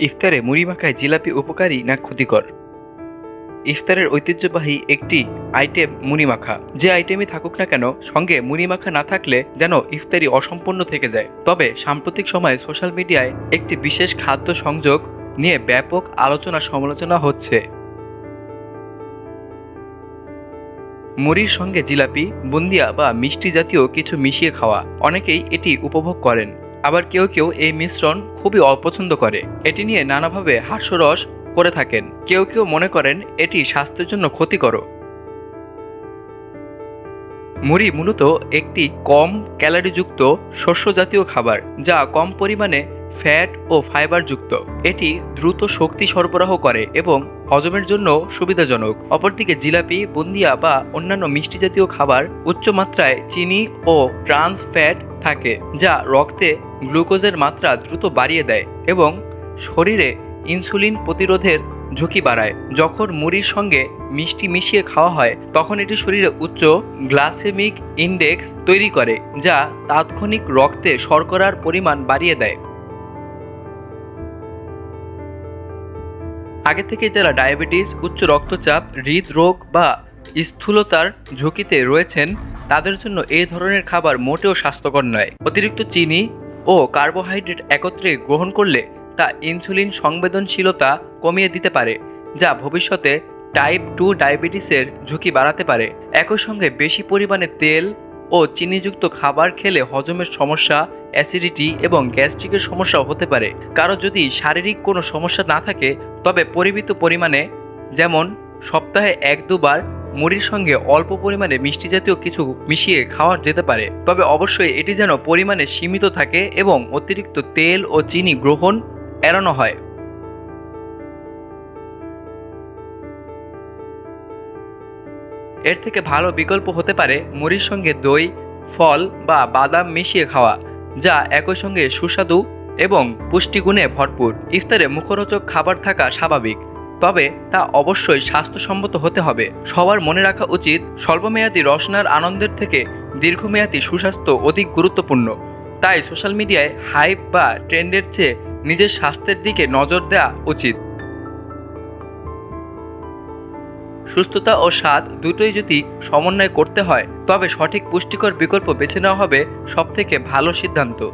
ইফতারে মুড়ি মাখায় জিলাপি উপকারী না ক্ষতিকর? ইফতারের ঐতিহ্যবাহী একটি আইটেম মুড়ি মাখা। যে আইটেমই থাকুক না কেন, সঙ্গে মুড়ি মাখা না থাকলে যেন ইফতারি অসম্পূর্ণ থেকে যায়। তবে সাম্প্রতিক সময়ে সোশ্যাল মিডিয়ায় একটি বিশেষ খাদ্য সংযোগ নিয়ে ব্যাপক আলোচনা সমালোচনা হচ্ছে। মুড়ির সঙ্গে জিলাপি, বুন্দিয়া বা মিষ্টি জাতীয় কিছু মিশিয়ে খাওয়া। অনেকেই এটি উপভোগ করেন। আবার কেউ কেউ এই মিশ্রণ খুবই অপছন্দ করে। এটি নিয়ে নানাভাবে হাস্যরস করে থাকেন। কেউ কেউ মনে করেন এটি স্বাস্থ্যের জন্য ক্ষতিকর। মুড়ি মূলত একটি কম ক্যালোরিযুক্ত শস্য জাতীয় খাবার, যা কম পরিমাণে ফ্যাট ও ফাইবার যুক্ত এটি দ্রুত শক্তি সরবরাহ করে এবং হজমের জন্য সুবিধাজনক। অপরদিকে জিলাপি, বুন্দিয়া বা অন্যান্য মিষ্টি জাতীয় খাবার উচ্চ মাত্রায় চিনি ও ট্রান্স ফ্যাট থাকে, যা রক্তে গ্লুকোজের মাত্রা দ্রুত বাড়িয়ে দেয় এবং শরীরে ইনসুলিন প্রতিরোধের ঝুঁকি বাড়ায়। যখন মুড়ির সঙ্গে মিষ্টি মিশিয়ে খাওয়া হয়, তখন এটি শরীরে উচ্চ গ্লাসেমিক ইন্ডেক্স তৈরি করে, যা তাৎক্ষণিক রক্তে শর্করার পরিমাণ বাড়িয়ে দেয়। আগে থেকে যারা ডায়াবেটিস, উচ্চ রক্তচাপ, হৃদরোগ বা স্থূলতার ঝুঁকিতে রয়েছেন, তাদের জন্য এই ধরনের খাবার মোটেও স্বাস্থ্যকর নয়। অতিরিক্ত চিনি ও কার্বোহাইড্রেট একত্রে গ্রহণ করলে তা ইনসুলিন সংবেদনশীলতা কমিয়ে দিতে পারে, যা ভবিষ্যতে টাইপ টু ডায়াবেটিসের ঝুঁকি বাড়াতে পারে। একই সঙ্গে বেশি পরিমাণে তেল ও চিনিযুক্ত খাবার খেলে হজমের সমস্যা, অ্যাসিডিটি এবং গ্যাস্ট্রিকের সমস্যাও হতে পারে। কারও যদি শারীরিক কোনো সমস্যা না থাকে, তবে পরিমিত পরিমাণে, যেমন সপ্তাহে এক দুবার মুড়ির সঙ্গে অল্প পরিমাণে মিষ্টি জাতীয় কিছু মিশিয়ে খাওয়া যেতে পারে। তবে অবশ্যই এটি যেন পরিমাণে সীমিত থাকে এবং অতিরিক্ত তেল ও চিনি গ্রহণ এড়ানো হয়। এর থেকে ভালো বিকল্প হতে পারে মুড়ির সঙ্গে দই, ফল বা বাদাম মিশিয়ে খাওয়া, যা একই সঙ্গে সুস্বাদু এবং পুষ্টিগুণে ভরপুর। ইফতারে মুখরোচক খাবার থাকা স্বাভাবিক। তবে তা অবশ্যই স্বাস্থ্যসম্মত হতে হবে। সবার মনে রাখা উচিত, স্বল্পমেয়াদী রসনার আনন্দের থেকে দীর্ঘমেয়াদী সুস্বাস্থ্য অধিক গুরুত্বপূর্ণ। তাই সোশ্যাল মিডিয়ায় হাইপ বা ট্রেন্ডের চেয়ে নিজের স্বাস্থ্যের দিকে নজর দেওয়া উচিত। সুস্থতা ও স্বাদ দুটোই যদি সমন্বয় করতে হয়, তবে সঠিক পুষ্টিকর বিকল্প বেছে নেওয়া হবে সবথেকে ভালো সিদ্ধান্ত।